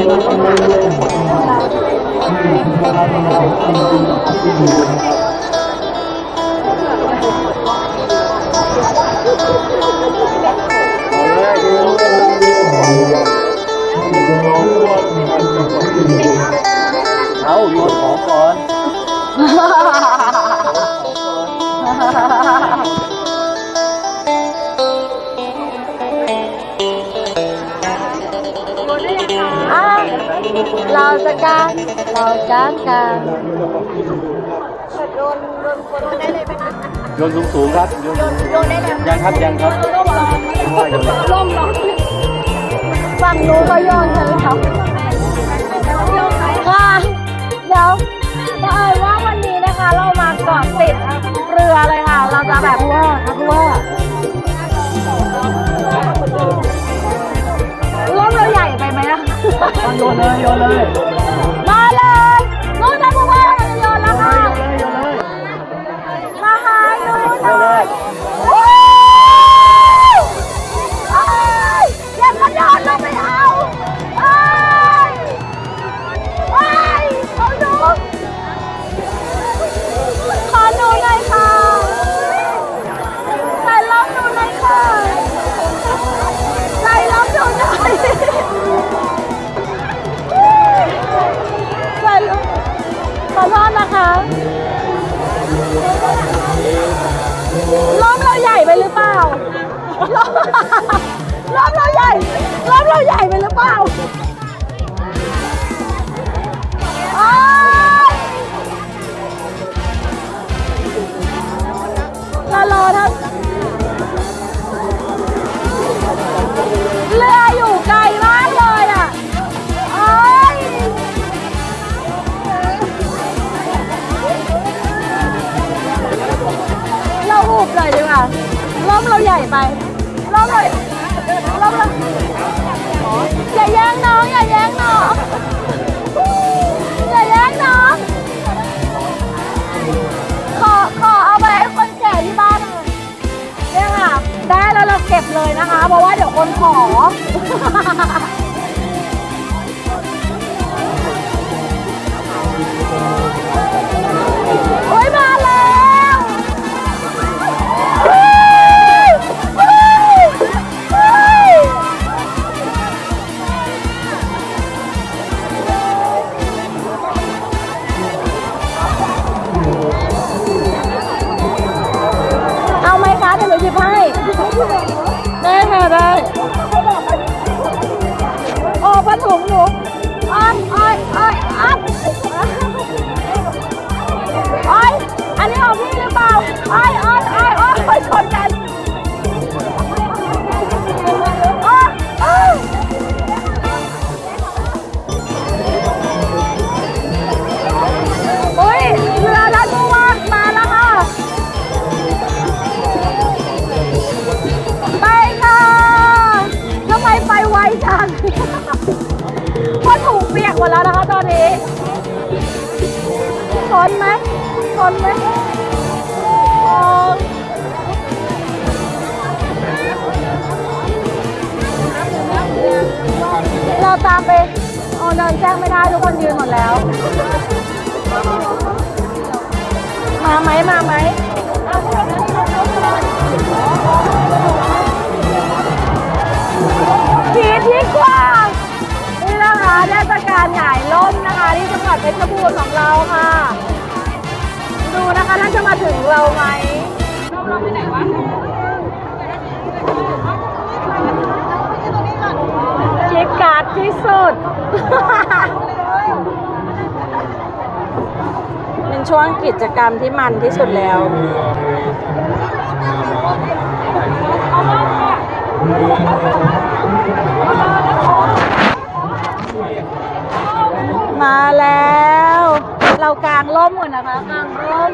เอ เราจะการเราการการโยนสูงสูงๆครับโยนสูงๆยังครับยังครับว่าโยนร่มร้อนฝั่งนู้นก็โยนใช่ไหมครับค่ะเดี๋ยวเผอิญว่าวันนี้นะคะเรามาเกาะติดเรือเลยค่ะ เราจะแบบว่าทักว่าร่ โยนเรอบเราใหญ่ไปหรือเปล่ารอมล้อมเราใหญ่รอบเราใหญ่ไปหรือเปล่า มเราใหญ่ไปร่มเราร่มเราอย่าแย่งน้องอย่าแย่งน้องอย่าแย่งน้องขอขอเอาไปให้คนแก่ที่บ้านเลยเนี่ยค่ะได้แล้วเราเก็บเลยนะคะ เพราะว่าเดี๋ยวคนขอ หยิบให้ ได้ค่ะได้ นไหมชนไหมอ๋อเราตามไปอ๋อเดินแจ้งไม่ได้ทุกคนยืนหมดแล้ว มาไหมมาไหม หงายล่มนะคะ ที่จังหวัดเพชรบูรณ์ของเราค่ะ ดูนะคะท่านจะมาถึงเราไหมเราไปไหนวะจิ๊กการ์ดที่สุด เป็นช่วงกิจกรรมที่มันที่สุดแล้วมาแล้ว เร่มก่อนนะคะกางร่ม